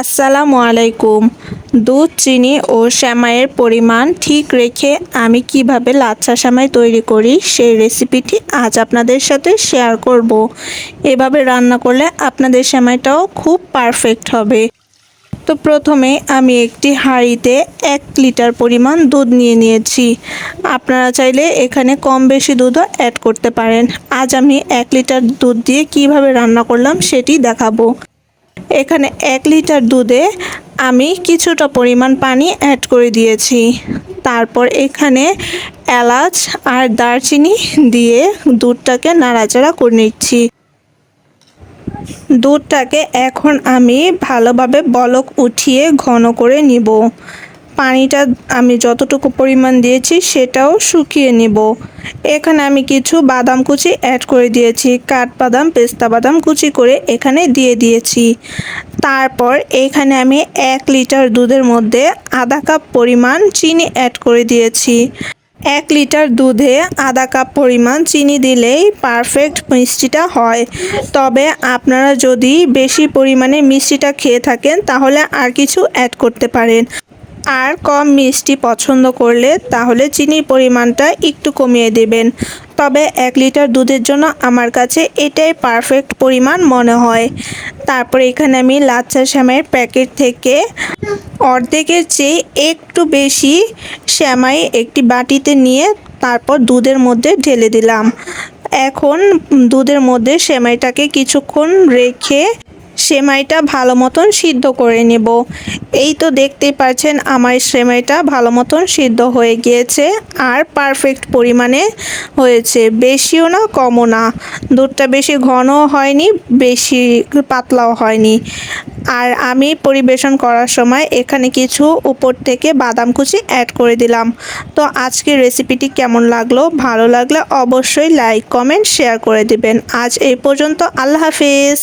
আসসালামু আলাইকুম। দুধ, চিনি ও শ্যামাইয়ের পরিমাণ ঠিক রেখে আমি কীভাবে লাচ্ছা শ্যামাই তৈরি করি সেই রেসিপিটি আজ আপনাদের সাথে শেয়ার করব। এভাবে রান্না করলে আপনাদের শ্যামাইটাও খুব পারফেক্ট হবে। তো প্রথমে আমি একটি হাঁড়িতে এক লিটার পরিমাণ দুধ নিয়ে নিয়েছি। আপনারা চাইলে এখানে কম বেশি দুধও অ্যাড করতে পারেন। আজ আমি এক লিটার দুধ দিয়ে কীভাবে রান্না করলাম সেটি দেখাবো। এখানে এক লিটার দুধে আমি কিছুটা পরিমাণ পানি অ্যাড করে দিয়েছি। তারপর এখানে এলাচ আর দারচিনি দিয়ে দুধটাকে নাড়াচাড়া করে নিচ্ছি। দুধটাকে এখন আমি ভালোভাবে বলক উঠিয়ে ঘন করে নিব। পানিটা আমি যতটুকু পরিমাণ দিয়েছি সেটাও শুকিয়ে নিব। এখানে আমি কিছু বাদাম কুচি অ্যাড করে দিয়েছি। কাঠবাদাম, পেস্তা বাদাম কুচি করে এখানে দিয়ে দিয়েছি। তারপর এখানে আমি এক লিটার দুধের মধ্যে আধা কাপ পরিমাণ চিনি অ্যাড করে দিয়েছি। এক লিটার দুধে আধা কাপ পরিমাণ চিনি দিলেই পারফেক্ট মিষ্টিটা হয়। তবে আপনারা যদি বেশি পরিমাণে মিষ্টিটা খেয়ে থাকেন তাহলে আর কিছু অ্যাড করতে পারেন। আর কম মিষ্টি পছন্দ করলে তাহলে চিনির পরিমাণটা একটু কমিয়ে দেবেন। তবে এক লিটার দুধের জন্য আমার কাছে এটাই পারফেক্ট পরিমাণ মনে হয়। তারপর এখানে আমি লাচ্ছা শ্যামাইয়ের প্যাকেট থেকে অর্ধেকের চেয়ে একটু বেশি শ্যামাই একটি বাটিতে নিয়ে তারপর দুধের মধ্যে ঢেলে দিলাম। এখন দুধের মধ্যে সেমাইটাকে কিছুক্ষণ রেখে সেমাইটা ভালো মতন সিদ্ধ করে নেব। এই তো দেখতেই পাচ্ছেন, আমার সেমাইটা ভালো মতন সিদ্ধ হয়ে গিয়েছে আর পারফেক্ট পরিমাণে হয়েছে। বেশিও না, কমও না। দুধটা বেশি ঘনও হয়নি, বেশি পাতলাও হয়নি। আর আমি পরিবেশন করার সময় এখানে কিছু উপর থেকে বাদাম কুচি অ্যাড করে দিলাম। তো আজকের রেসিপিটি কেমন লাগল, ভালো লাগলে অবশ্যই লাইক কমেন্ট শেয়ার করে দিবেন। আজ এই পর্যন্ত, আল্লাহ হাফিজ।